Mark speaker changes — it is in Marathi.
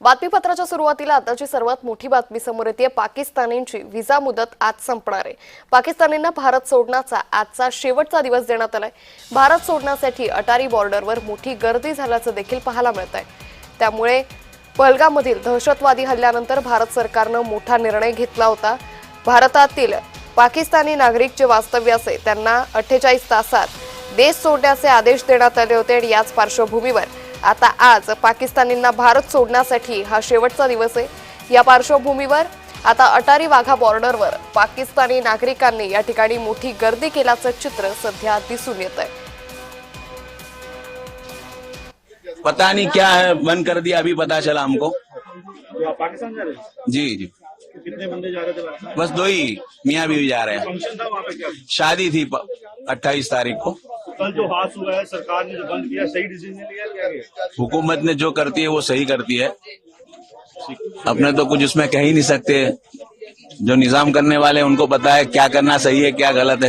Speaker 1: बातमीपत्राच्या सुरुवातीला आताची सर्वात मोठी बातमी समोर येते. पाकिस्तानींची व्हिसा मुदत आज संपणार आहे. पाकिस्तानींना भारत सोडण्याचा आजचा शेवटचा दिवस देण्यात आलाय. भारत सोडण्यासाठी अटारी बॉर्डरवर मोठी गर्दी झाल्याचं देखील पाहायला मिळत आहे त्यामुळे पहलगामधील दहशतवादी हल्ल्यानंतर भारत सरकारनं मोठा निर्णय घेतला होता. भारतातील पाकिस्तानी नागरिक जे वास्तव्य असे त्यांना अठ्ठेचाळीस तासात देश सोडण्याचे आदेश देण्यात आले होते आणि याच पार्श्वभूमीवर आता आज पाकिस्तानींना भारत सोडण्यासाठी हा शेवटचा दिवस आहे. या पार्श्वभूमीवर आता अटारी वाघा बॉर्डरवर पाकिस्तानी नागरिकांनी या ठिकाणी मोठी गर्दी केल्याचं चित्र सध्या दिसून येत आहे
Speaker 2: पता नहीं क्या है बंद कर दिया अभी पता चला हमको।
Speaker 3: तो पाकिस्तान जा रहे
Speaker 2: जी। जी
Speaker 3: कितने बंदे जा रहे थे
Speaker 2: बस दो ही मियाँ बीवी जा रहे हैं। शादी थी अट्ठाईस तारीख को।
Speaker 3: कल जो हाथ हुआ है, सरकार ने जो बंद किया, सही डिसीज़न लिया क्या गया
Speaker 2: हुकूमत ने जो करती है, वो सही करती है। अपने तो कुछ उसमें कह ही नहीं सकते। जो निज़ाम करने वाले उनको पता है क्या करना सही है, क्या गलत है।